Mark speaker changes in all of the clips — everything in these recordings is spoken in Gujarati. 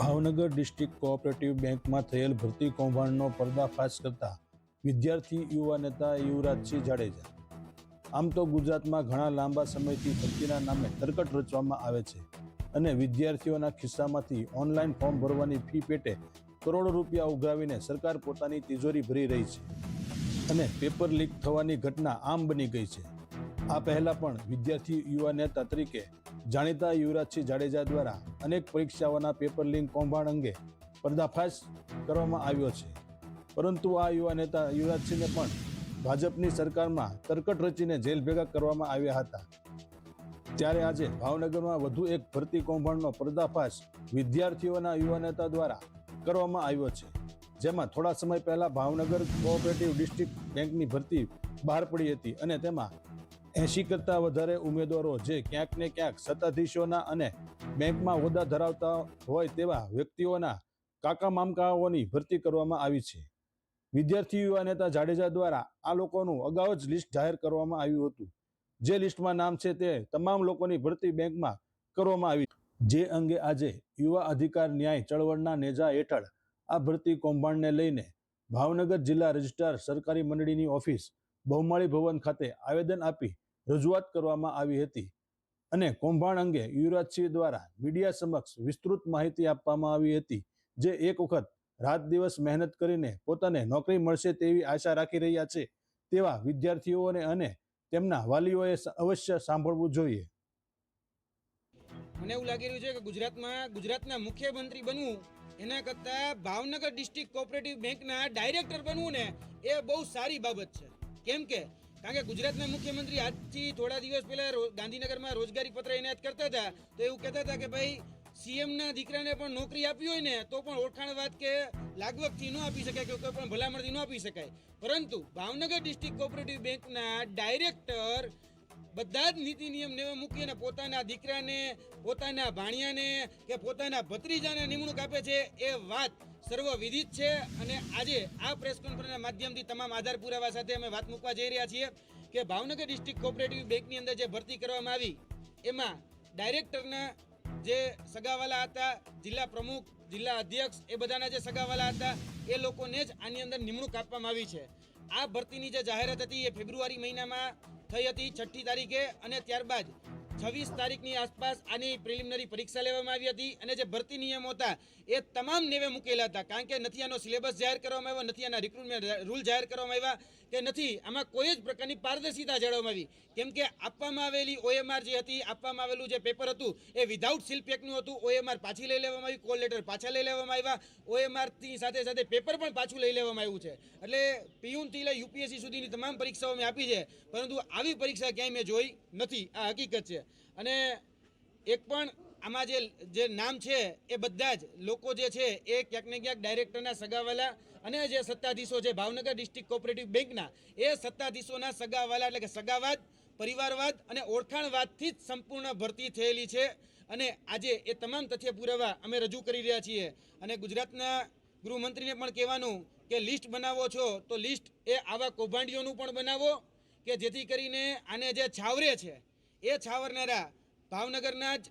Speaker 1: ભાવનગર ડિસ્ટ્રિક્ટ કોઓપરેટિવ બેંકમાં થયેલ ભરતી કૌભાંડનો પર્દાફાશ કરતા વિદ્યાર્થી, યુવા નેતા યુવરાજસિંહ જાડેજા. આમ તો ગુજરાતમાં ઘણા લાંબા સમયથી ભરતીના નામે તરકટ રચવામાં આવે છે અને વિદ્યાર્થીઓના ખિસ્સામાંથી ઓનલાઈન ફોર્મ ભરવાની ફી પેટે કરોડો રૂપિયા ઉઘરાવીને સરકાર પોતાની તિજોરી ભરી રહી છે અને પેપર લીક થવાની ઘટના આમ બની ગઈ છે. આ પહેલાં પણ વિદ્યાર્થી, યુવા નેતા તરીકે જાણીતા યુવરાજસિંહ જાડેજા દ્વારા અનેક પરીક્ષાઓના પેપર લિંક કૌભાંડ અંગે પર્દાફાશ કરવામાં આવ્યો છે. પરંતુ આ યુવા નેતા યુવરાજસિંહને પણ ભાજપની સરકારમાં તરકટ રચીને જેલ ભેગા કરવામાં આવ્યા હતા. ત્યારે આજે ભાવનગરમાં વધુ એક ભરતી કૌભાંડનો પર્દાફાશ વિદ્યાર્થીઓના યુવા નેતા દ્વારા કરવામાં આવ્યો છે. જેમાં થોડા સમય પહેલા ભાવનગર કોઓપરેટિવ ડિસ્ટ્રિક્ટ બેંકની ભરતી બહાર પડી હતી અને તેમાં એંશી કરતાં વધારે ઉમેદવારો જે ક્યાંક ને ક્યાંક સત્તાધીશોના અને બેંકમાં હોદ્દા ધરાવતા હોય તેવા વ્યક્તિઓના કાકા મામકાઓની ભરતી કરવામાં આવી છે. વિદ્યાર્થી યુવા નેતા જાડેજા દ્વારા આ લોકોનું અગાઉ જ લિસ્ટ જાહેર કરવામાં આવ્યું હતું. જે લિસ્ટમાં નામ છે તે તમામ લોકોની ભરતી બેંકમાં કરવામાં આવી. જે અંગે આજે યુવા અધિકાર ન્યાય ચળવળના નેજા હેઠળ આ ભરતી કૌભાંડને લઈને ભાવનગર જિલ્લા રજિસ્ટ્રાર સરકારી મંડળીની ઓફિસ બહુમાળી ભવન ખાતે આવેદન આપી રજૂઆત કરવામાં આવી હતી અને કૌભાંડ અંગે યુવરાજસિંહ દ્વારા મીડિયા સમક્ષ વિસ્તૃત માહિતી આપવામાં આવી હતી. જે એક વખત રાત દિવસ મહેનત કરીને પોતાને નોકરી મળશે તેવી આશા રાખી રહ્યા છે તેવા વિદ્યાર્થીઓને અને તેમના વાલીઓએ અવશ્ય સાંભળવું જોઈએ.
Speaker 2: મને એવું લાગી રહ્યું છે કે ગુજરાતમાં, ગુજરાતના મુખ્યમંત્રી બનવું, એના કરતાં ભાવનગર ડિસ્ટ્રિક્ટ કોઓપરેટિવ બેંકના ડાયરેક્ટર બનવું ને એ બહુ સારી બાબત છે. કેમ કે? કારણ કે ગુજરાતના મુખ્યમંત્રી આજથી થોડા દિવસ પહેલા ગાંધીનગરમાં રોજગારી પત્ર એનાયત કરતા હતા. તો એવું કહેતા હતા કે ભાઈ, સીએમના દીકરાને પણ નોકરી આપી હોય ને, તો પણ ઓળખાણ વાત કે લાગવગથી ન આપી શકાય કે કોઈ પણ ભલામણથી ન આપી શકાય. પરંતુ ભાવનગર ડિસ્ટ્રિક્ટ કોઓપરેટિવ બેંકના ડાયરેક્ટર બધા જ નીતિ નિયમ નેવે મૂકીને પોતાના દીકરાને, પોતાના ભાણિયાને કે પોતાના ભત્રીજાને નિમણૂક આપે છે એ વાત સર્વ વિધિત છે અને આજે આ પ્રેસ કોન્ફરન્સના માધ્યમથી તમામ આધાર પુરાવા સાથે અમે વાત મૂકવા જઈ રહ્યા છીએ કે ભાવનગર ડિસ્ટ્રિક્ટ કોઓપરેટિવ બેંકની અંદર જે ભરતી કરવામાં આવી, એમાં ડાયરેક્ટરના જે સગાવાલા હતા, જિલ્લા પ્રમુખ, જિલ્લા અધ્યક્ષ, એ બધાના જે સગાવાલા હતા, એ લોકોને જ આની અંદર નિમણૂક આપવામાં આવી છે. આ ભરતીની જે જાહેરાત હતી એ ફેબ્રુઆરી મહિનામાં થઈ હતી, છઠ્ઠી તારીખે અને ત્યારબાદ છવ્વીસ તારીખની આસપાસ આની પ્રિલિમિનરી પરીક્ષા લેવામાં આવી હતી અને જે ભરતી નિયમો હતા એ તમામ નેવે મૂકેલા હતા. કારણ કે નથી આનો સિલેબસ જાહેર કરવામાં આવ્યો, નથી આના રિક્રુટમેન્ટ રૂલ જાહેર કરવામાં આવ્યા. કે નથી, આમાં કોઈ જ પ્રકારની પારદર્શિતા જાળવવામાં આવી. કેમ કે આપવામાં આવેલી ઓએમઆર જે હતી, આપવામાં આવેલું જે પેપર હતું, એ વિધાઉટ સીલ પેકનું હતું. ઓએમઆર પાછી લઈ લેવામાં આવી કોલ લેટર પાછા લઈ લેવામાં આવ્યા. ઓએમઆરની સાથે સાથે પેપર પણ પાછું લઈ લેવામાં આવ્યું છે. એટલે પીયુનથી લઈ યુપીએસસી સુધીની તમામ પરીક્ષાઓ મેં આપી છે, પરંતુ આવી પરીક્ષા ક્યાંય મેં જોઈ નથી. આ હકીકત છે. અને એક પણ આમાં જે જે નામ છે એ બધા જ લોકો જે છે એ ક્યાંક ને ક્યાંક ડાયરેક્ટરના સગાવાલા અને જે સત્તાધીશો છે ભાવનગર ડિસ્ટ્રિક્ટ કોઓપરેટિવ બેંકના એ સત્તાધીશોના સગાવાલા એટલે કે સગાવાદ, પરિવારવાદ અને ઓળખાણવાદથી જ સંપૂર્ણ ભરતી થયેલી છે અને આજે એ તમામ તથ્ય પુરાવા અમે રજૂ કરી રહ્યા છીએ. અને ગુજરાતના ગૃહમંત્રીને પણ કહેવાનું કે લિસ્ટ બનાવો છો તો લિસ્ટ એ આવા કૌભાંડીઓનું પણ બનાવો કે જેથી કરીને આને જે છાવરે છે એ છાવરનારા ભાવનગરના જ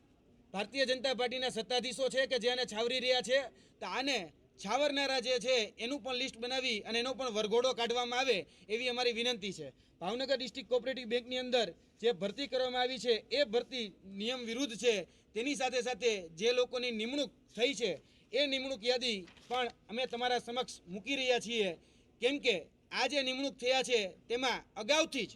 Speaker 2: ભારતીય જનતા પાર્ટીના સત્તાધીશો છે કે જે છાવરી રહ્યા છે, તો આને છાવરનારા જે છે, એનું પણ લિસ્ટ બનાવી અને એનો પણ વરઘોડો કાઢવામાં આવે એવી અમારી વિનંતી છે. ભાવનગર ડિસ્ટ્રિક્ટ કોઓપરેટિવ બેંકની અંદર જે ભરતી કરવામાં આવી છે, એ ભરતી નિયમ વિરુદ્ધ છે. તેની સાથે સાથે જે લોકોની નિમણૂક થઈ છે, એ નિમણૂક યાદી પણ અમે તમારા સમક્ષ મૂકી રહ્યા છીએ. કેમ કે આ જે નિમણૂક થયા છે, તેમાં અગાઉથી જ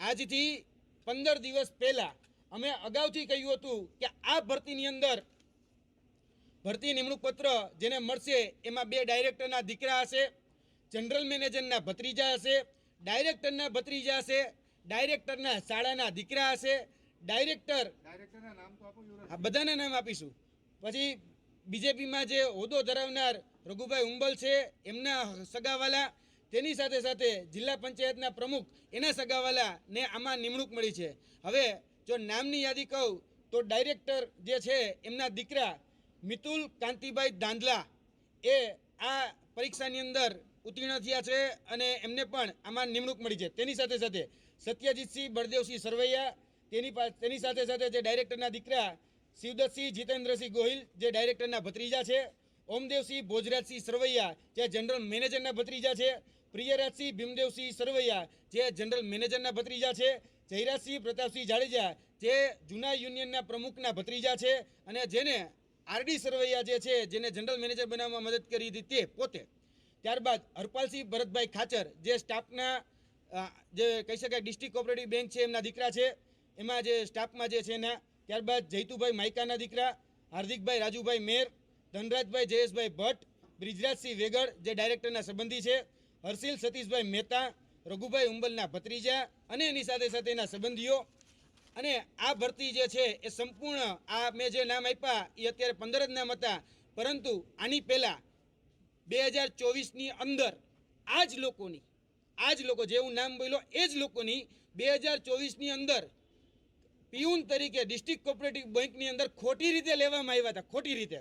Speaker 2: આજથી પંદર દિવસ પહેલા અમે અગાઉથી કહ્યું હતું કે આ ભરતીની અંદર ભરતી નિમણૂક પત્ર જેને મળશે એમાં બે ડાયરેક્ટરના દીકરા હશે જનરલ મેનેજરના ભત્રીજા હશે ડાયરેક્ટરના ભત્રીજા હશે ડાયરેક્ટરના શાળાના દીકરા હશે ડાયરેક્ટર આ બધાના નામ આપીશું. પછી બીજેપીમાં જે હોદ્દો ધરાવનાર રઘુભાઈ ઉંબલ છે એમના સગાવાલા તેની સાથે સાથે જિલ્લા પંચાયતના પ્રમુખ એના સગાવાલાને આમાં નિમણૂક મળી છે. હવે જો નામની યાદી કહું, તો ડાયરેક્ટર જે છે, એમના દીકરા મિતુલ કાંતિભાઈ દાંધલા એ આ પરીક્ષાની અંદર ઉત્તીર્ણ થયા છે અને એમને પણ આમાં નિમણૂક મળી છે. તેની સાથે સાથે સત્યજીતસિંહ બળદેવસિંહ સરવૈયા, તેની તેની સાથે સાથે જે ડાયરેક્ટરના દીકરા શિવદત્તસિંહ જીતેન્દ્રસિંહ ગોહિલ, જે ડાયરેક્ટરના ભત્રીજા છે, ઓમદેવસિંહ ભોજરાજસિંહ સરવૈયા, જે જનરલ મેનેજરના ભત્રીજા છે, પ્રિયરાજસિંહ ભીમદેવસિંહ સરવૈયા, જે જનરલ મેનેજરના ભત્રીજા છે જયરાજસિંહ પ્રતાપસિંહ જાડેજા જે જૂના યુનિયનના પ્રમુખના ભત્રીજા છે અને જેને આરડી સરવૈયા જે છે, જેને જનરલ મેનેજર બનાવવામાં મદદ કરી હતી તે પોતે. ત્યારબાદ હરપાલસિંહ ભરતભાઈ ખાચર જે સ્ટાફના જે કહી શકાય ડિસ્ટ્રિક્ટ કોઓપરેટિવ બેંક છે, એમના દીકરા છે. એમાં જે સ્ટાફમાં જે છે એના, ત્યારબાદ જૈતુભાઈ માઇકાના દીકરા, હાર્દિકભાઈ રાજુભાઈ મેર, ધનરાજભાઈ જયેશભાઈ ભટ્ટ, બ્રિજરાજસિંહ વેગડ જે ડાયરેક્ટરના સંબંધી છે, હર્ષિલ સતીશભાઈ મહેતા રઘુભાઈ ઉંબલના ભત્રીજા અને એની સાથે સાથે એના સંબંધીઓ. અને આ ભરતી જે છે એ સંપૂર્ણ આ મેં જે નામ આપ્યા એ અત્યારે પંદર જ નામ હતા. પરંતુ આની પહેલાં બે હજાર ચોવીસની અંદર આ જ લોકોની આ જ લોકો જે હું નામ બોલ્યો એ જ લોકોની બે હજાર ચોવીસની અંદર પિયુન તરીકે ડિસ્ટ્રિક્ટ કોઓપરેટિવ બેંકની અંદર ખોટી રીતે લેવામાં આવ્યા હતા, ખોટી રીતે.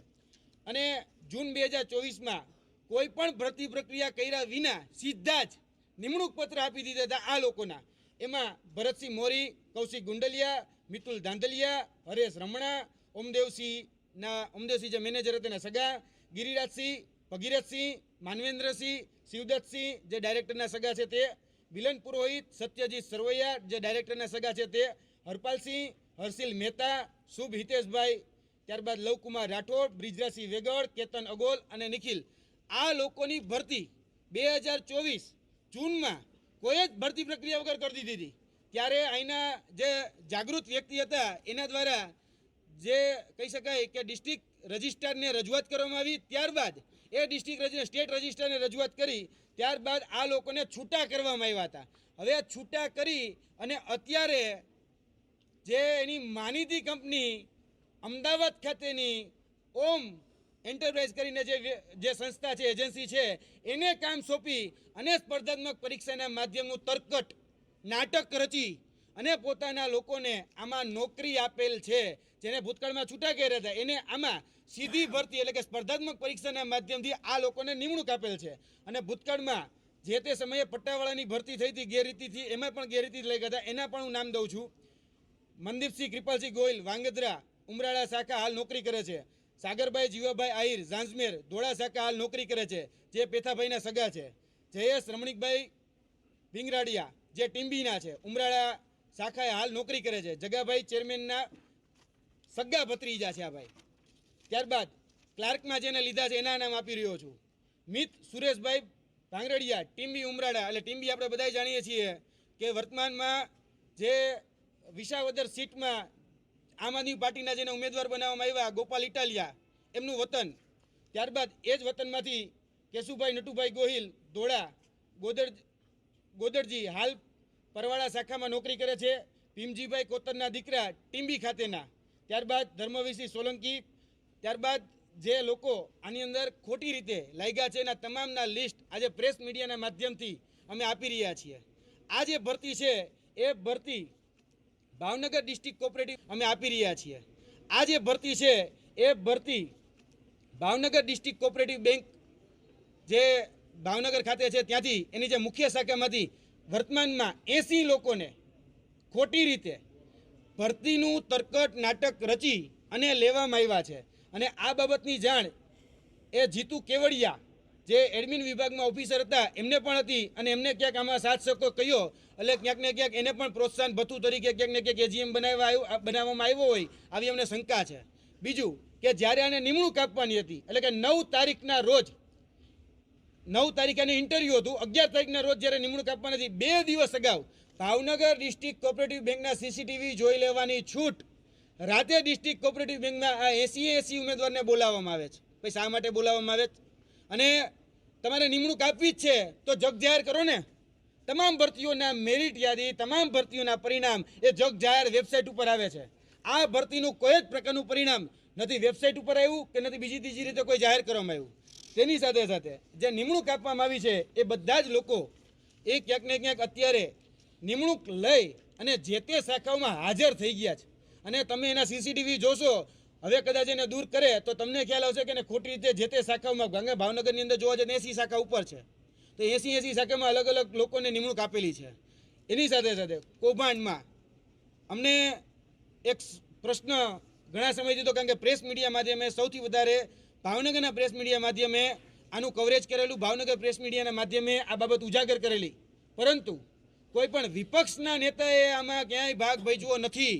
Speaker 2: અને જૂન બે હજાર ચોવીસમાં કોઈ પણ ભરતી પ્રક્રિયા કર્યા વિના સીધા જ નિમણૂક પત્ર આપી દીધા હતા આ લોકોના. એમાં ભરતસિંહ મોરી, કૌશિક ગુંડલિયા, મિતુલ ધાંધલિયા, હરેશ રમણા, ઓમદેવસિંહના, ઓમદેવસિંહ જે મેનેજર હતા એના સગા, ગિરિરાજસિંહ, ભગીરથસિંહ, માનવેન્દ્રસિંહ, શિવદત્તસિંહ જે ડાયરેક્ટરના સગા છે તે, વિલન પુરોહિત, સત્યજીત સરવૈયા જે ડાયરેક્ટરના સગા છે તે, હરપાલસિંહ, હર્ષિલ મહેતા, શુભ હિતેશભાઈ, ત્યારબાદ લવકુમાર રાઠોડ, બ્રિજરાજસિંહ વેગડ, કેતન અગોલ અને નિખિલ. આ લોકોની ભરતી બે હજાર ચોવીસ જૂનમાં કોઈ જ ભરતી પ્રક્રિયા વગર કરી દીધી હતી. ત્યારે અહીંના જે જાગૃત વ્યક્તિ હતા, એના દ્વારા જે કહી શકાય કે ડિસ્ટ્રિક્ટ રજિસ્ટ્રારને રજૂઆત કરવામાં આવી. ત્યારબાદ એ ડિસ્ટ્રિક્ટ રજિ, સ્ટેટ રજિસ્ટ્રારને રજૂઆત કરી. ત્યારબાદ આ લોકોને છૂટા કરવામાં આવ્યા હતા. હવે છૂટા કરી અને અત્યારે જે એની માનીતી કંપની અમદાવાદ ખાતેની ઓમ એન્ટરપ્રાઇઝ કરીને જે જે સંસ્થા છે એજન્સી છે, એને કામ સોંપી અને સ્પર્ધાત્મક પરીક્ષાના માધ્યમનું તરકટ, નાટક રચી અને પોતાના લોકોને આમાં નોકરી આપેલ છે, જેને ભૂતકાળમાં છૂટા કર્યા હતા. એને આમાં સીધી ભરતી એટલે કે સ્પર્ધાત્મક પરીક્ષાના માધ્યમથી આ લોકોને નિમણૂક આપેલ છે. અને ભૂતકાળમાં જે તે સમયે પટ્ટાવાળાની ભરતી થઈ હતી, ગેરરીતિથી, એમાં પણ ગેરરીતિ લઈ ગયા હતા. એના પણ હું નામ દઉં છું. મનદીપસિંહ કૃપાલસિંહ ગોયલ વાંગદ્રા ઉમરાળા શાખા હાલ નોકરી કરે છે. સાગરભાઈ, જીવાભાઈ, આહિર, ઝાંઝમેર, ધોળા શાખા હાલ નોકરી કરે છે, જે પેથાભાઈના સગા છે. જયેશ, રમણીકભાઈ વિંગરાડિયા જે ટીમ્બીના છે, ઉમરાળા શાખાએ હાલ નોકરી કરે છે. જગાભાઈ ચેરમેનના સગા ભત્રીજા છે આ ભાઈ. ત્યારબાદ ક્લાર્કમાં જેને લીધા છે, એના નામ આપી રહ્યો છું. મિત, સુરેશભાઈ ભાંગરડિયા ટીમ્બી ઉમરાળા, એટલે ટીમ્બી આપણે બધા જાણીએ છીએ કે વર્તમાનમાં જે વિસાવદર સીટમાં આમ આદમી પાર્ટીના જેને ઉમેદવાર બનાવવામાં આવ્યા, ગોપાલ ઇટાલિયા, એમનું વતન. ત્યારબાદ એ જ વતનમાંથી કેશુભાઈ નટુભાઈ ગોહિલ, ધોળા, ગોદર, ગોદરજી હાલ પરવાળા શાખામાં નોકરી કરે છે. ભીમજીભાઈ કોતરના દીકરા ટીમ્બી ખાતેના. ત્યારબાદ ધર્મવીરસિંહ સોલંકી, ત્યારબાદ જે લોકો આની અંદર ખોટી રીતે લાગ્યા છે એના તમામના લિસ્ટ આજે પ્રેસ મીડિયાના માધ્યમથી અમે આપી રહ્યા છીએ. આ જે ભરતી છે, એ ભરતી ભાવનગર ડિસ્ટ્રિક્ટ કોઓપરેટિવ અમે આપી રહ્યા છીએ. આ જે ભરતી છે, એ ભરતી ભાવનગર ડિસ્ટ્રિક્ટ કોઓપરેટિવ બેંક જે ભાવનગર ખાતે છે, ત્યાંથી એની જે મુખ્ય શાખામાંથી વર્તમાનમાં એસી લોકોને ખોટી રીતે ભરતીનું તરકટ નાટક રચી અને લેવામાં આવ્યા છે. અને આ બાબતની જાણ એ જીતુ કેવડિયા જે એડમિન વિભાગમાં ઓફિસર હતા, એમને પણ હતી અને એમને ક્યાંક આમાં સાથ સહકો કહ્યો એટલે ક્યાંક ને ક્યાંક એને પણ પ્રોત્સાહન ભથ્થું તરીકે ક્યાંક ને ક્યાંક એજીએમ બનાવવા બનાવવામાં આવ્યો હોય, આવી અમને શંકા છે. બીજું કે જ્યારે આને નિમણૂક આપવાની હતી, એટલે કે નવ તારીખના રોજ, નવ તારીખે એનું ઇન્ટરવ્યુ હતું, અગિયાર તારીખના રોજ જ્યારે નિમણૂક આપવાની હતી, બે દિવસ અગાઉ ભાવનગર ડિસ્ટ્રિક્ટ કોઓપરેટિવ બેંકના સીસીટીવી જોઈ લેવાની છૂટ. રાતે ડિસ્ટ્રિક્ટ કોઓપરેટિવ બેંકના આ એસી એસી ઉમેદવારને બોલાવવામાં આવે છે. પછી શા માટે બોલાવવામાં આવે છે? અને તમારે નિમણૂક આપવી જ છે, તો જગ જાહેર કરો ને. તમામ ભરતીઓના મેરિટ યાદી, તમામ ભરતીઓના પરિણામ એ જગ જાહેર વેબસાઇટ ઉપર આવે છે. આ ભરતીનું કોઈ જ પ્રકારનું પરિણામ નથી વેબસાઇટ ઉપર આવ્યું કે નથી બીજી ત્રીજી રીતે કોઈ જાહેર કરવામાં આવ્યું. તેની સાથે સાથે જે નિમણૂક આપવામાં આવી છે, એ બધા જ લોકો એ ક્યાંક ને ક્યાંક અત્યારે નિમણૂક લઈ અને જે તે શાખાઓમાં હાજર થઈ ગયા છે. અને તમે એના સીસીટીવી જોશો હવે કદાચ એને દૂર કરે તો તમને ખ્યાલ આવશે કે ખોટી રીતે જે તે શાખાઓમાં ગંગા ભાવનગરની અંદર જોવા જઈએ એસી શાખા ઉપર છે. તો એસી એસી શાખામાં અલગ અલગ લોકોને નિમણૂક આપેલી છે. એની સાથે સાથે કૌભાંડમાં અમને એક પ્રશ્ન ઘણા સમયથી તો કારણ કે પ્રેસ મીડિયા માધ્યમે સૌથી વધારે ભાવનગરના પ્રેસ મીડિયા માધ્યમે આનું કવરેજ કરેલું, ભાવનગર પ્રેસ મીડિયાના માધ્યમે આ બાબત ઉજાગર કરેલી. પરંતુ કોઈ પણ વિપક્ષના નેતાએ આમાં ક્યાંય ભાગ ભજવો નથી.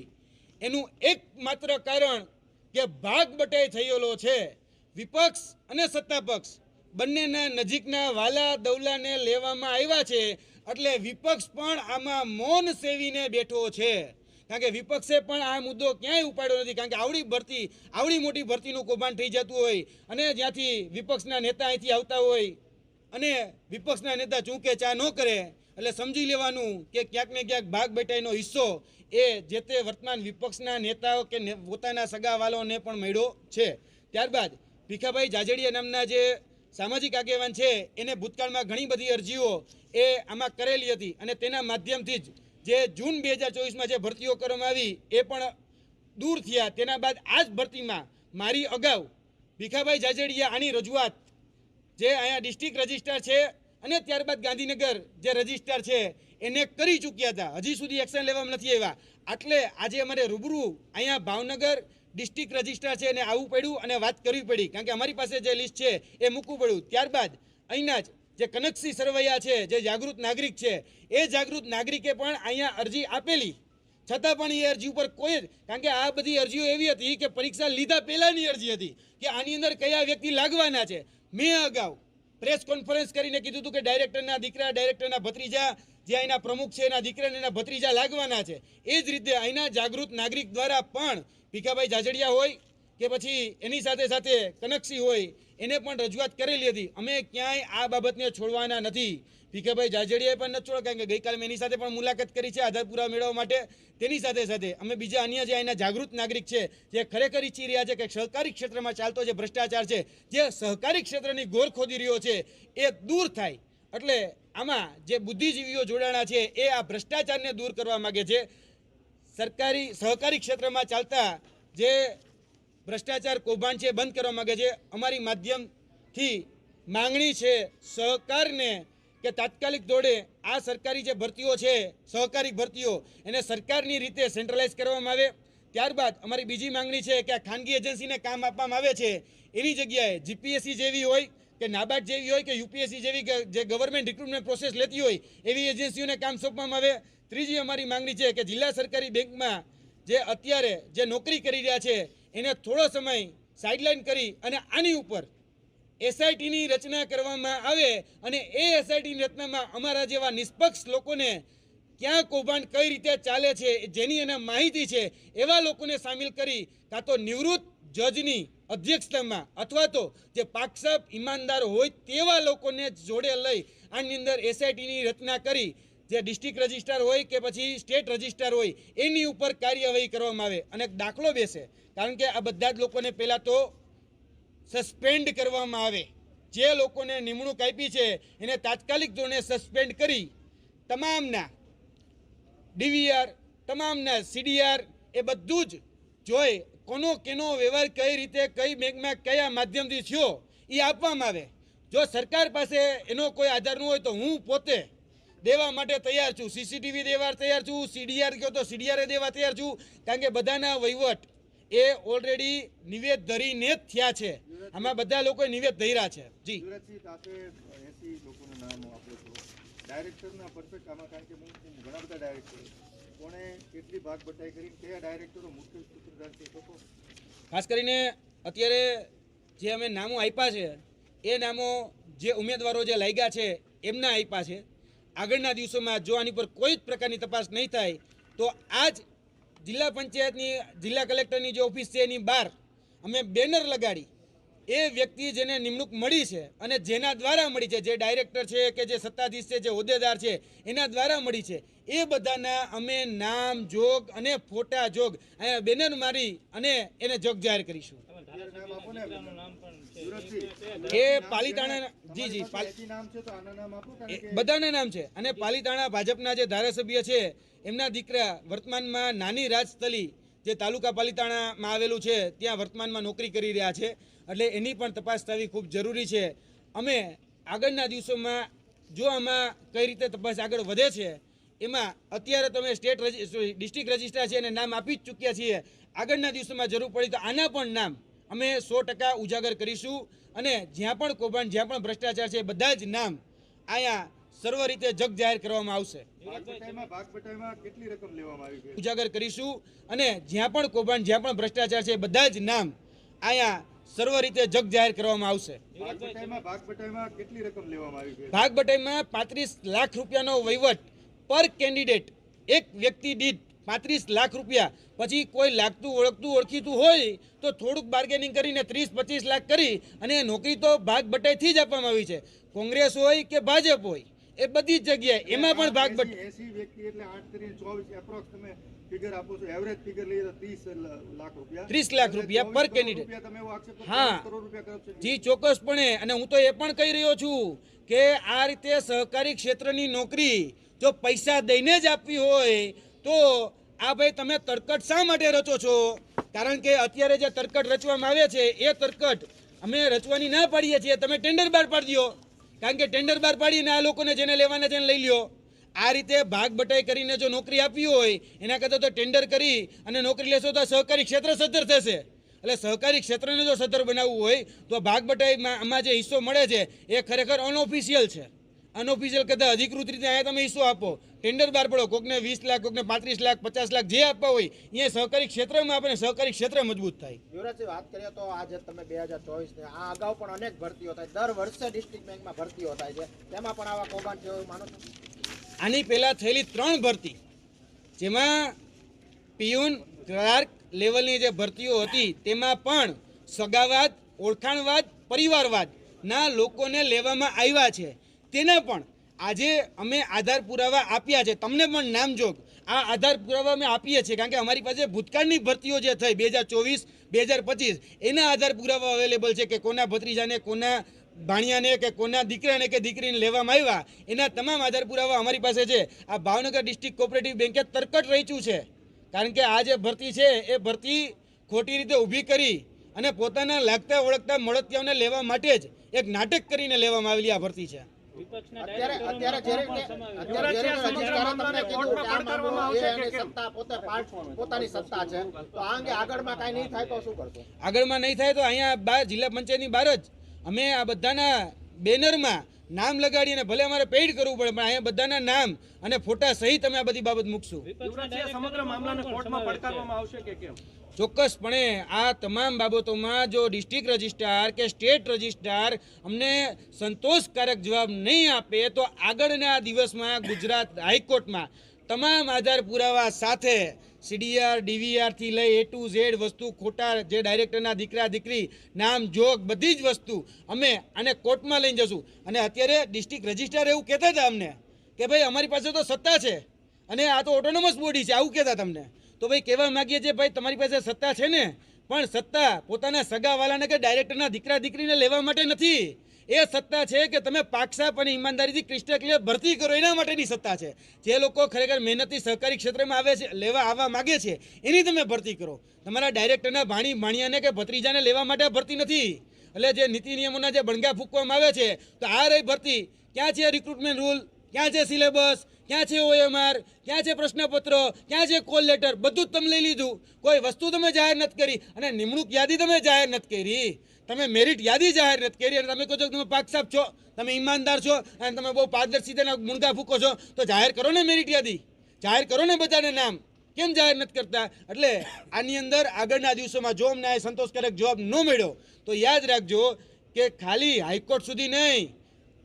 Speaker 2: એનું એકમાત્ર કારણ કે ભાગ બટાઈ થયેલો છે. વિપક્ષ અને સત્તા પક્ષ બંનેના નજીકના વાલા દવલાને લેવામાં આવ્યા છે. એટલે વિપક્ષ પણ આમાં મૌન સેવીને બેઠો છે. કારણ કે વિપક્ષે પણ આ મુદ્દો ક્યાંય ઉપાડ્યો નથી. કારણ કે આવડી ભરતી, આવડી મોટી ભરતીનું કૌભાંડ થઈ જતું હોય અને જ્યાંથી વિપક્ષના નેતા અહીંથી આવતા હોય અને વિપક્ષના નેતા ચૂંકે ચા ન કરે, એટલે સમજી લેવાનું કે ક્યાંક ને ક્યાંક ભાગ બેટાઈનો હિસ્સો એ જે તે વર્તમાન વિપક્ષના નેતાઓ કે પોતાના સગાવાલોને પણ મળ્યો છે. ત્યારબાદ ભીખાભાઈ જાજડિયા નામના જે સામાજિક આગેવાન છે, એને ભૂતકાળમાં ઘણી બધી અરજીઓ એ આમાં કરેલી હતી અને તેના માધ્યમથી જ જે જૂન બે હજાર ચોવીસમાં જે ભરતીઓ કરવામાં આવી એ પણ દૂર થયા. તેના બાદ આ જ ભરતીમાં મારી અગાઉ ભીખાભાઈ જાજડિયા આની રજૂઆત જે અહીંયા ડિસ્ટ્રિક્ટ રજિસ્ટ્રાર છે અને ત્યારબાદ ગાંધીનગર જે રજિસ્ટ્રાર છે એને કરી ચૂક્યા હતા. હજી સુધી એક્શન લેવામાં નથી આવ્યા. એટલે આજે અમારે રૂબરૂ અહીંયા ભાવનગર ડિસ્ટ્રિક્ટ રજિસ્ટ્રાર છે એને આવવું પડ્યું અને વાત કરવી પડી. કારણ કે અમારી પાસે જે લિસ્ટ છે એ મૂકવું પડ્યું. ત્યારબાદ અહીંના જ જે કનકસિંહ સરવૈયા છે, જે જાગૃત નાગરિક છે, એ જાગૃત નાગરિકે પણ અહીંયા અરજી આપેલી. છતાં પણ એ અરજી ઉપર કોઈ જ કારણ કે આ બધી અરજીઓ એવી હતી કે પરીક્ષા લીધા પહેલાંની અરજી હતી કે આની અંદર કયા વ્યક્તિ લાગવાના છે. મેં અગાઉ પ્રેસ કોન્ફરન્સ કરીને કીધું હતું કે ડાયરેક્ટરના દીકરા ડાયરેક્ટરના ભત્રીજા જે અહીંના પ્રમુખ છે, એના દીકરાને એના ભત્રીજા લાગવાના છે, એ જ રીતે અહીંના જાગૃત નાગરિક દ્વારા પણ ભીખાભાઈ જાજડિયા હોય કે પછી એની સાથે સાથે કનકસિંહ હોય, એને પણ રજૂઆત કરેલી હતી. અમે ક્યાંય આ બાબતને છોડવાના નથી. ભીખાભાઈ જાજડિયાએ પણ નથી છોડો કારણ કે ગઈકાલે મેં એની સાથે પણ મુલાકાત કરી છે આધાર પુરાવા મેળવવા માટે. તેની સાથે સાથે અમે બીજા અન્ય જે અહીંના જાગૃત નાગરિક છે, જે ખરેખર ઈચ્છી રહ્યા છે કે સહકારી ક્ષેત્રમાં ચાલતો જે ભ્રષ્ટાચાર છે, જે સહકારી ક્ષેત્રની ગોર ખોદી રહ્યો છે, એ દૂર થાય. એટલે આમાં જે બુદ્ધિજીવીઓ જોડાણા છે, એ આ ભ્રષ્ટાચારને દૂર કરવા માગે છે. સરકારી, સહકારી ક્ષેત્રમાં ચાલતા જે ભ્રષ્ટાચાર કૌભાંડ છે બંધ કરવા માંગે છે. અમારી માધ્યમથી માંગણી છે સહકારને કે તાત્કાલિક ધોરણે આ સરકારી જે ભરતીઓ છે, સહકારી ભરતીઓ, એને સરકારની રીતે સેન્ટ્રલાઇઝ કરવામાં આવે. ત્યારબાદ અમારી બીજી માંગણી છે કે આ ખાનગી એજન્સીને કામ આપવામાં આવે છે. એની જગ્યાએ જીપીએસસી જેવી હોય કે નાબાર્ડ જેવી હોય કે યુપીએસસી જેવી જે ગવર્મેન્ટ રિક્રુટમેન્ટ પ્રોસેસ લેતી હોય, એવી એજન્સીઓને કામ સોંપવામાં આવે. ત્રીજી અમારી માંગણી છે કે જિલ્લા સરકારી બેંકમાં જે અત્યારે જે નોકરી કરી રહ્યા છે, એને થોડો સમય સાઇડલાઇન કરી અને આની ઉપર એસઆઈટીની રચના કરવામાં આવે અને એ એસઆઈટીની રચનામાં અમારા જેવા નિષ્પક્ષ લોકોને ક્યાં કૌભાંડ કઈ રીતે ચાલે છે, જેની એને માહિતી છે, એવા લોકોને સામેલ કરી કાં તો નિવૃત્ત જજની અધ્યક્ષતામાં અથવા તો જે પાકસાપ ઈમાનદાર હોય તેવા લોકોને જોડે લઈ આની અંદર એસઆઈટીની રચના કરી, જે ડિસ્ટ્રિક્ટ રજિસ્ટ્રાર હોય કે પછી સ્ટેટ રજિસ્ટ્રાર હોય, એની ઉપર કાર્યવાહી કરવામાં આવે અને દાખલો બેસે. કારણ કે આ બધા જ લોકોને પહેલાં તો સસ્પેન્ડ કરવામાં આવે. જે લોકોને નિમણૂક આપી છે, એને તાત્કાલિક ધોરણે સસ્પેન્ડ કરી. તમામના ડીવીઆર, તમામના સીડીઆર એ બધું જ જોઈ કોનો કેનો વ્યવહાર કઈ રીતે કઈ બેંકમાં કયા માધ્યમથી થયો, એ આપવામાં આવે. જો સરકાર પાસે એનો કોઈ આધાર ન હોય તો હું પોતે દેવા માટે તૈયાર છું. સીસીટીવી દેવા તૈયાર છું સીડીઆર કહો તો સીડીઆરએ દેવા તૈયાર છું. કારણ કે બધાના વહીવટ એ ઓલરેડી નિવેદ ધરીને જ થયા છે. આમાં બધા લોકોએ નિવેદ ધર્યા છે. જી.
Speaker 3: ડાયરેક્ટર
Speaker 2: ખાસ કરીને અત્યારે જે અમે નામો આપ્યા છે, એ નામો જે ઉમેદવારો જે લાગ્યા છે, એમના આપ્યા છે. આગળના દિવસોમાં જો આની પર કોઈ જ પ્રકારની તપાસ નહીં થાય, તો આજ જિલ્લા પંચાયતની જિલ્લા કલેક્ટરની જે ઓફિસ છે એની બહાર અમે બેનર લગાડી એ વ્યક્તિ જેને નિમણૂક મળી છે અને જેના દ્વારા મળી છે, જે ડાયરેક્ટર છે કે જે સત્તાધીશ છે, જે હોદ્દેદાર છે, એના દ્વારા મળી છે, એ બધાના અમે નામ, જોગ અને ફોટા જોગ, અહીંયા બેનર મારી અને એને જોગ જાહેર કરીશું. એ પાલીતાણા, જી જી બધાના નામ છે અને પાલીતાણા ભાજપના જે ધારાસભ્ય છે, એમના દીકરા વર્તમાનમાં નાની રાજસ્થલી જે તાલુકા પાલિતાણામાં આવેલું છે, ત્યાં વર્તમાનમાં નોકરી કરી રહ્યા છે. એટલે એની પણ તપાસ થવી ખૂબ જરૂરી છે. અમે આગળના દિવસોમાં જો આમાં કઈ રીતે તપાસ આગળ વધે છે, એમાં અત્યારે તમે સ્ટેટ ડિસ્ટ્રિક્ટ રજિસ્ટ્રાર છે એને નામ આપી જ ચૂક્યા છીએ. આગળના દિવસોમાં જરૂર પડી તો આના પણ નામ અમે સો ટકા ઉજાગર કરીશું. અને જ્યાં પણ કૌભાંડ, જ્યાં પણ ભ્રષ્ટાચાર છે, બધા જ નામ અહીંયા સર્વ રીતે જગ જાહેર કરવામાં આવશે. ઉજાગર કરીશું અને જ્યાં પણ કૌભાંડ જ્યાં પણ ભ્રષ્ટાચાર છે બધા જ નામ અહીંયા સર્વ રીતે જગ જાહેર કરવામાં આવશે.
Speaker 3: ભાગ બટાઈમાં
Speaker 2: પાંત્રીસ લાખ રૂપિયાનો વહીવટ પર કેન્ડિડેટ. એક વ્યક્તિ દીઠ પાંત્રીસ લાખ રૂપિયા. પછી કોઈ લાગતું ઓળખતું ઓળખીતું હોય તો થોડુંક બાર્ગેનિંગ કરીને ત્રીસ પચીસ લાખ કરી અને નોકરી તો ભાગ બટાઈથી જ આપવામાં આવી છે. કોંગ્રેસ હોય કે ભાજપ હોય એ બધી જગ્યાએ. એમાં પણ ભાગ બટ
Speaker 3: એસી વ્યક્તિ એટલે આઠ કરીને ચોવીસ એપ્રોક્સ તમે ફિગર આપો છો. એવરેજ ફિગર લઈએ તો ત્રીસ લાખ રૂપિયા.
Speaker 2: 30 લાખ રૂપિયા
Speaker 3: પર
Speaker 2: per
Speaker 3: 24 કરોડ
Speaker 2: candidate.
Speaker 3: રૂપિયા તમે એવો આક્ષેપ કરો
Speaker 2: હા.
Speaker 3: કરોડ રૂપિયા corruption
Speaker 2: જી ચોક્કસપણે. અને હું તો એ પણ કહી રહ્યો છું કે આ રીતે સહકારી ક્ષેત્રની નોકરી જો પૈસા દઈને જ આપવી હોય તો આ ભાઈ તમે તરકટ શા માટે રચો છો? કારણ કે અત્યારે જે તરકટ રચવામાં આવે છે એ તરકટ અમે રચવાની ના પાડીએ છીએ. તમે ટેન્ડર બહાર પાડી દો. કારણ કે ટેન્ડર બહાર પાડીને આ લોકોને જેને લેવાના જેને લઈ લ્યો. આ રીતે ભાગ બટાઈ કરીને જો નોકરી આપવી હોય, એના કરતાં તો ટેન્ડર કરી અને નોકરી લેશો તો સહકારી ક્ષેત્ર સદ્ધર થશે. એટલે સહકારી ક્ષેત્રને જો સદ્ધર બનાવવું હોય, તો ભાગ બટાઈમાં આમાં જે હિસ્સો મળે છે, એ ખરેખર અનઓફિશિયલ છે. અનઓફિશિયલ કરતાં અધિકૃત રીતે અહીંયા તમે હિસ્સો આપો. ટેન્ડર બહાર પડો. કોકને વીસ લાખ કોકને પાંત્રીસ લાખ પચાસ લાખ જે આપવા હોય અહીંયા સહકારી ક્ષેત્રમાં આપણે સહકારી ક્ષેત્ર મજબૂત થાય.
Speaker 4: યુવરાજસિંહ વાત કરીએ તો આજે તમે બે હજાર ચોવીસને આ અગાઉ પણ અનેક ભરતીઓ થાય. દર વર્ષે ડિસ્ટ્રિક્ટ બેંકમાં ભરતીઓ થાય છે. તેમાં પણ આવા કૌભાંડ થયો માનો
Speaker 2: આની પહેલાં થયેલી ત્રણ ભરતી જેમાં પિયુન ક્લાર્ક લેવલની જે ભરતીઓ હતી તેમાં પણ સગાવાદ ઓળખાણવાદ પરિવારવાદના લોકોને લેવામાં આવ્યા છે. તેના પણ આજે અમે આધાર પુરાવા આપ્યા છે. તમને પણ નામજોગ આ આધાર પુરાવા અમે આપીએ છીએ કારણ કે અમારી પાસે ભૂતકાળની ભરતીઓ જે થઈ, બે હજાર ચોવીસ, બે હજાર પચીસ, એના આધાર પુરાવા અવેલેબલ છે કે કોના ભત્રીજાને, કોના ભાણિયાને કે કોના દીકરાને કે દીકરીને લેવામાં આવ્યા, એના તમામ આધાર પુરાવા અમારી પાસે છે. આ ભાવનગર ડિસ્ટ્રિક્ટ કોઓપરેટિવ બેંકે તરકટ રચ્યું છે. કારણ કે આ જે ભરતી છે, એ ભરતી ખોટી રીતે ઊભી કરી અને પોતાના લાગતા ઓળખતા મળતિયાઓને લેવા માટે જ એક નાટક કરીને લેવામાં આવેલી આ ભરતી છે.
Speaker 4: આગળમાં કાંઈ નહીં થાય તો શું કરશો?
Speaker 2: આગળમાં નહીં થાય તો અહીંયા જિલ્લા પંચાયતની બહાર જ અમે આ બધાના બેનરમાં નામ લગાડીને ભલે અમારે પેઇડ કરવું પડે પણ અહીંયા બધાના નામ અને ફોટા સહિત અમે આ બધી બાબત મૂકશું.
Speaker 5: યુવરાજજી, આ સમગ્ર મામલાને કોર્ટમાં પડકારવામાં આવશે કે કેમ?
Speaker 2: ચોક્કસપણે આ તમામ બાબતોમાં જો ડિસ્ટ્રિક્ટ રજિસ્ટ્રાર કે સ્ટેટ રજિસ્ટ્રાર અમને સંતોષકારક જવાબ નહીં આપે તો આગળના દિવસમાં ગુજરાત હાઈકોર્ટમાં તમામ આધાર પુરાવા સાથે સીડીઆર ડીવીઆરથી લઈ એ ટુ ઝેડ વસ્તુ, ખોટા જે ડાયરેક્ટરના દીકરા, દીકરી, નામ, જોગ, બધી જ વસ્તુ અમે આને કોર્ટમાં લઈને જશું. અને અત્યારે ડિસ્ટ્રિક્ટ રજિસ્ટ્રાર એવું કહેતા હતા અમને કે ભાઈ અમારી પાસે તો સત્તા છે અને આ તો ઓટોનોમસ બોડી છે, આવું કહેતા તમને તો ભાઈ કહેવા માંગીએ છીએ, ભાઈ, તમારી પાસે સત્તા છે ને? પણ સત્તા પોતાના સગાવાલાને કે ડાયરેક્ટરના દીકરા, દીકરીને લેવા માટે નથી. એ સત્તા છે કે તમે પાકસાપ અને ઈમાનદારીથી ક્રિસ્ટલ ક્લિયર ભરતી કરો, એના માટેની સત્તા છે. જે લોકો ખરેખર મહેનતથી સહકારી ક્ષેત્રમાં આવે છે, લેવા, આવવા માગે છે, એની તમે ભરતી કરો. તમારા ડાયરેક્ટરના ભાણી ભાણિયાને કે ભત્રીજાને લેવા માટે ભરતી નથી. એટલે જે નીતિ નિયમોના જે બણગા ફૂંકવામાં આવે છે, તો આ રહી ભરતી. ક્યાં છે રિક્રુટમેન્ટ રૂલ ક્યાં છે સિલેબસ ક્યાં છે ઓએમઆર? ક્યાં છે પ્રશ્નપત્ર? ક્યાં છે કોલ લેટર? બધું જ તમે લઈ લીધું. કોઈ વસ્તુ તમે જાહેર નથી કરી અને નિમણૂક યાદી તમે જાહેર નથી કરી. તમે મેરિટ યાદી જાહેર નથી કરી અને તમે કહો છો કે તમે પાકસાપ છો, તમે ઈમાનદાર છો અને તમે બહુ પારદર્શિતાના મુણગા ફૂકો છો, તો જાહેર કરો ને મેરિટ યાદી. જાહેર કરો ને બધાને નામ. કેમ જાહેર નથી કરતા? એટલે આની અંદર આગળના દિવસોમાં જો અમને સંતોષકારક જવાબ ન મળ્યો, તો યાદ રાખજો કે ખાલી હાઈકોર્ટ સુધી નહીં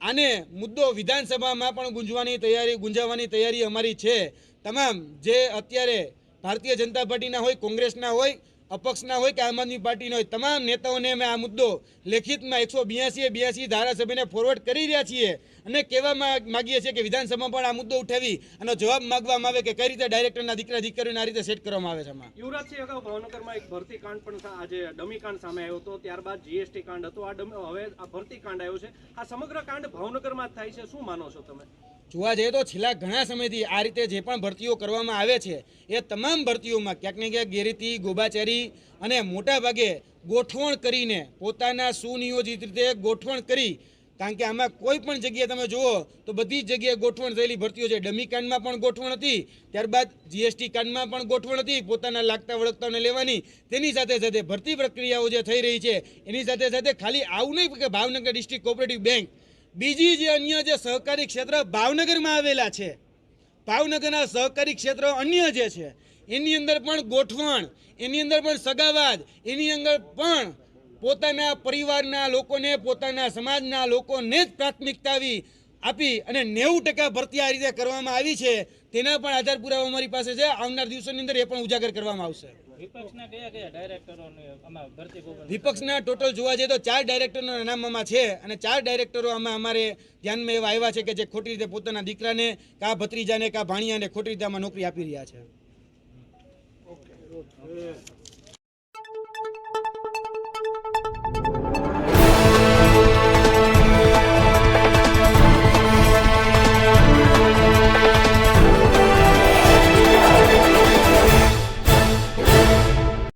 Speaker 2: આને મુદ્દો વિધાનસભામાં પણ ગુંજવાની તૈયારી ગુંજાવવાની તૈયારી અમારી છે. તમામ જે અત્યારે ભારતીય જનતા પાર્ટીના હોય, કોંગ્રેસના હોય, અપક્ષના હોય કે આમ આદમી પાર્ટીના હોય, તમામ નેતાઓને અમે આ મુદ્દો લેખિતમાં એકસો બ્યાસી બ્યાસી ધારાસભ્યને ફોરવર્ડ કરી રહ્યા છીએ. અને કહેવા માંગ- માગીએ છીએ કે વિધાનસભામાં પણ આ મુદ્દો ઉઠાવી અને જવાબ માંગવામાં આવે કે કઈ રીતે ડાયરેક્ટરના દીકરા દીકરીઓને આ રીતે સેટ કરવામાં આવે છે આમાં.
Speaker 5: યુવરાજસિંહ અગાઉ ભાવનગરમાં એક ભરતી કાંડ પણ આજે ડમી કાંડ સામે આવ્યો હતો. ત્યારબાદ જીએસટી કાંડ હતો. આ હવે આ ભરતી કાંડ આવ્યો છે. આ સમગ્ર કાંડ ભાવનગરમાં જ થાય છે. શું માનો છો તમે?
Speaker 2: જોવા જઈએ તો છેલ્લા ઘણા સમયથી આ રીતે જે પણ ભરતીઓ કરવામાં આવે છે એ તમામ ભરતીઓમાં ક્યાંક ને ક્યાંક ગેરરીતિ ગોબાચારી અને મોટાભાગે ગોઠવણ કરીને પોતાના સુનિયોજિત રીતે ગોઠવણ કરી કારણ કે આમાં કોઈ પણ જગ્યાએ તમે જુઓ તો બધી જ જગ્યાએ ગોઠવણ થયેલી ભરતીઓ છે. ડમી કાંડમાં પણ ગોઠવણ હતી, ત્યારબાદ જીએસટી કાંડમાં પણ ગોઠવણ હતી, પોતાના લાગતા વળગતાઓને લેવાની. તેની સાથે સાથે ભરતી પ્રક્રિયાઓ જે થઈ રહી છે, એની સાથે સાથે ખાલી આવું નહીં કે ભાવનગર ડિસ્ટ્રિક્ટ કોઓપરેટિવ બેંક. બીજી જે અન્ય જે સહકારી ક્ષેત્ર ભાવનગરમાં આવેલા છે, ભાવનગરના સહકારી ક્ષેત્ર અન્ય જે છે, એની અંદર પણ ગોઠવણ, એની અંદર પણ સગાવાદ, એની અંદર પણ પોતાના પરિવારના લોકોને પોતાના સમાજના લોકોને જ પ્રાથમિકતા આવી આપી અને નેવું ટકા ભરતી આ રીતે કરવામાં આવી છે. તેના પણ આધાર પુરાવા અમારી પાસે છે. આવનાર દિવસોની અંદર એ પણ ઉજાગર કરવામાં આવશે. વિપક્ષના ટોટલ જોવા જઈએ તો ચાર ડાયરેક્ટરોના નામ આમાં છે અને ચાર ડાયરેક્ટરો આમાં અમારે ધ્યાનમાં એવા આવ્યા છે કે જે ખોટી રીતે પોતાના દીકરાને કા ભત્રીજાને કા ભાણિયાને ખોટી રીતે આમાં નોકરી આપી રહ્યા છે.